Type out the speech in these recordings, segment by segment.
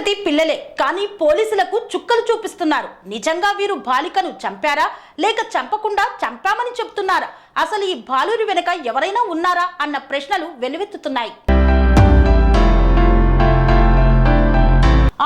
తరగతి పిల్లలే కానీ పోలీసులకు చుక్కలు చూపిస్తున్నారు. నిజంగా వీరు బాలికను చంపారా? లేక చంపకుండా చంపామని చెప్తున్నారా? అసలు ఈ బాలురి వెనుక ఎవరైనా ఉన్నారా? అన్న ప్రశ్నలు వెల్లువెత్తుతున్నాయి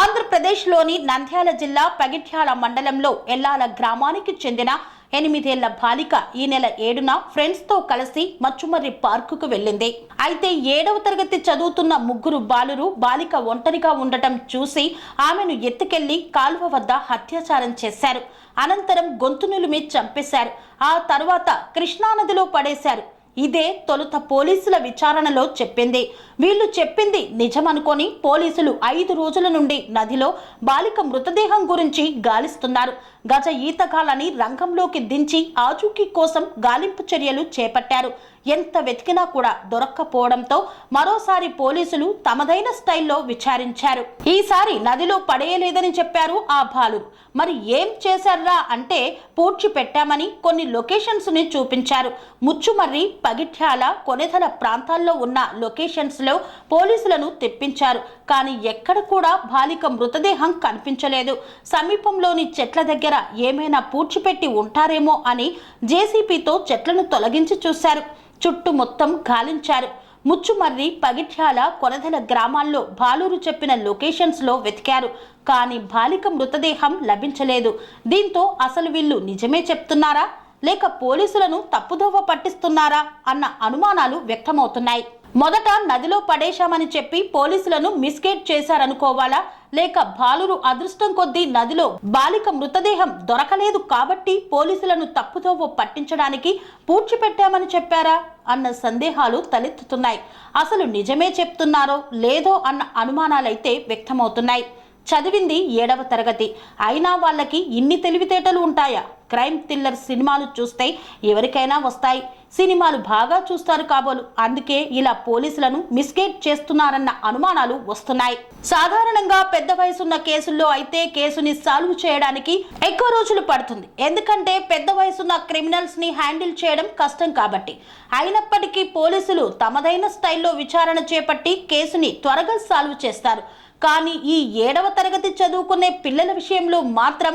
ఆంధ్రప్రదేశ్లోని నంద్యాల జిల్లా పగిఠ్యాల మండలంలో ఎల్లాల గ్రామానికి చెందిన ఎనిమిదేళ్ళ బాలిక ఈ నెల ఏడున ఫ్రెండ్స్తో కలిసి మచ్చుమర్రి పార్కుకు వెళ్ళింది. అయితే ఏడవ తరగతి చదువుతున్న ముగ్గురు బాలురు బాలిక ఒంటరిగా ఉండటం చూసి ఆమెను ఎత్తుకెళ్ళి కాలువ వద్ద అత్యాచారం చేశారు. అనంతరం గొంతునులిమి చంపేశారు. ఆ తర్వాత కృష్ణానదిలో పడేశారు. ఇదే తొలుత పోలీసుల విచారణలో చెప్పింది. వీళ్ళు చెప్పింది నిజమనుకొని పోలీసులు ఐదు రోజుల నుండి నదిలో బాలిక మృతదేహం గురించి గాలిస్తున్నారు. గజ ఈతగాలని రంగంలోకి దించి ఆచూకీ కోసం గాలింపు చర్యలు చేపట్టారు. ఎంత వెతికినా కూడా దొరక్కపోవడంతో మరోసారి పోలీసులు తమదైన స్టైల్లో విచారించారు. ఈసారి నదిలో పడేయలేదని చెప్పారు ఆ బాలు మరి ఏం చేశారా అంటే పూడ్చి పెట్టామని కొన్ని లొకేషన్స్ని చూపించారు. ముచ్చుమర్రి పగిఠ్యాల కొనెదల ప్రాంతాల్లో ఉన్న లొకేషన్స్లో పోలీసులను తెప్పించారు. కానీ ఎక్కడ కూడా బాలిక మృతదేహం కనిపించలేదు. సమీపంలోని చెట్ల దగ్గర ఏమైనా పూడ్చిపెట్టి ఉంటారేమో అని జేసీపీతో చెట్లను తొలగించి చూశారు. చుట్టూ మొత్తం గాలించారు. ముచ్చుమర్రి పగిఠ్యాల కొనదల గ్రామాల్లో బాలూరు చెప్పిన లొకేషన్స్లో వెతికారు. కానీ బాలిక మృతదేహం లభించలేదు. దీంతో అసలు వీళ్ళు నిజమే చెప్తున్నారా? లేక పోలీసులను తప్పుదోవ పట్టిస్తున్నారా? అన్న అనుమానాలు వ్యక్తమవుతున్నాయి. మొదట నదిలో పడేశామని చెప్పి పోలీసులను మిస్గేట్ చేశారనుకోవాలా? లేక బాలురు అదృష్టం కొద్దీ నదిలో బాలిక మృతదేహం దొరకలేదు కాబట్టి పోలీసులను తప్పుదోవ పట్టించడానికి పూడ్చిపెట్టామని చెప్పారా? అన్న సందేహాలు తలెత్తుతున్నాయి. అసలు నిజమే చెప్తున్నారో లేదో అన్న అనుమానాలైతే వ్యక్తమవుతున్నాయి. చదివింది ఏడవ తరగతి. అయినా వాళ్ళకి ఇన్ని తెలివితేటలు ఉంటాయా? క్రైమ్ థ్రిల్లర్ సినిమాలు చూస్తే ఎవరికైనా వస్తాయి. సినిమాలు బాగా చూస్తారు కాబోలు. అందుకే ఇలా పోలీసులను మిస్గైడ్ చేస్తున్నారన్న అనుమానాలు వస్తున్నాయి. సాధారణంగా పెద్ద వయసున్న కేసుల్లో అయితే కేసుని సాల్వ్ చేయడానికి ఎక్కువ రోజులు పడుతుంది. ఎందుకంటే పెద్ద వయసున్న క్రిమినల్స్ని హ్యాండిల్ చేయడం కష్టం కాబట్టి. అయినప్పటికీ పోలీసులు తమదైన స్టైల్లో విచారణ చేపట్టి కేసుని త్వరగా సాల్వ్ చేస్తారు. కానీ ఈ ఏడవ తరగతి చదువుకునే పిల్లల విషయంలో మాత్రం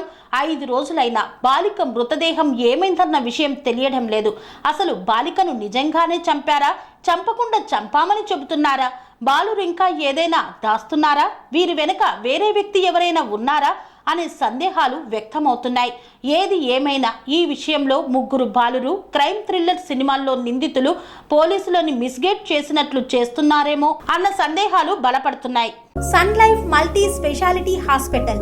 ఐదు రోజులైనా బాలిక మృతదేహం ఏమైందన్న విషయం తెలియడం లేదు. అసలు బాలికను నిజంగానే చంపారా? చంపకుండా చంపామని చెబుతున్నారా? బాలురు ఇంకా ఏదైనా దాస్తున్నారా? వీరి వెనుక వేరే వ్యక్తి ఎవరైనా ఉన్నారా? అనే సందేహాలు వ్యక్తమవుతున్నాయి. ఏది ఏమైనా ఈ విషయంలో ముగ్గురు బాలురు క్రైమ్ థ్రిల్లర్ సినిమాల్లో నిందితులు పోలీసులని మిస్గేట్ చేసినట్లు చేస్తున్నారేమో అన్న సందేహాలు బలపడుతున్నాయి. Sun life multi speciality hospital